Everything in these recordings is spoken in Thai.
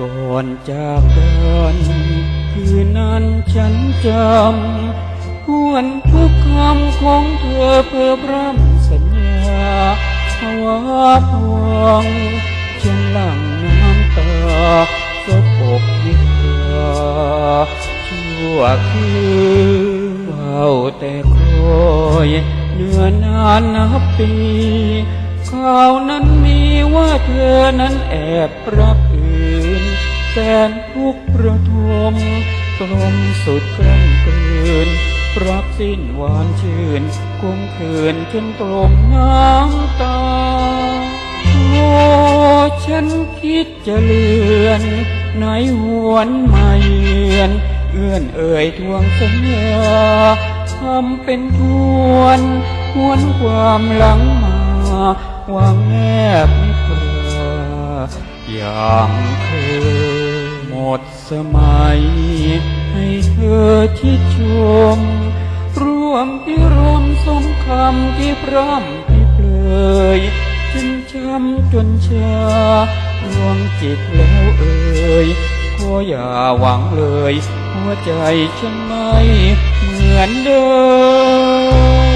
ก่อนจากกันคืนนั้นฉันจำหวนทุกคำของเธอเพื่อพร่ำสัญญาภาวะพวงฉันหลั่งน้ำตาสบอกยิบราชั่วคืนเฝ้าแต่คอยเนื้อนานนับปีข่าวนั้นมีว่าเธอนั้นแอบรักอื่น แสนทุกข์ระทมกลมสุดกล้ำกลืนรักสิ้นหวานชื่นคงคืนจนกลมน้ำตาโอ้ฉันคิดจะเลือนไหนหวนมาเยือนเอื้อนเอ่ยทวงสัญญาทำเป็นทวนหวนความหลังมาวางแนบนิพราอย่างเคย หมดสมัย ให้เธอที่ชม ร่วมพิรมสมคำที่พร่ำที่เปลยจนช้ำจนชาดวงจิตแล้วเอ่ยขออย่าหวังเลย หัวใจฉันไม่เหมือนเดิม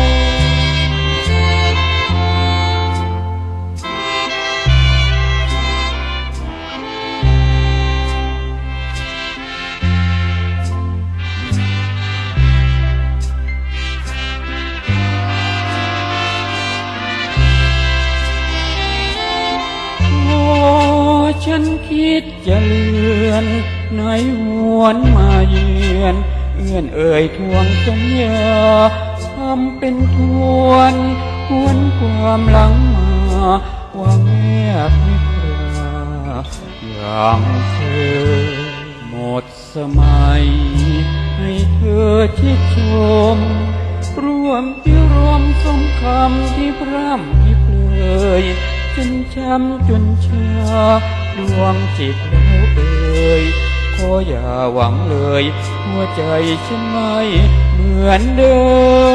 ฉันคิดจะเลือนไหนหวนมาเยือนเอื้อนเอ่ยทวงสัญญาทำเป็นทวนหวนความหลังมาว่าแนบนิพราอย่างเคยหมดสมัย ให้เธอที่ชมร่วมพิรวมสมคำที่พร่ำที่เปลยจนช้ำจนชา ดวงจิตแล้วเอ่ยขออย่าหวังเลย หัวใจฉันไม่เหมือนเดิม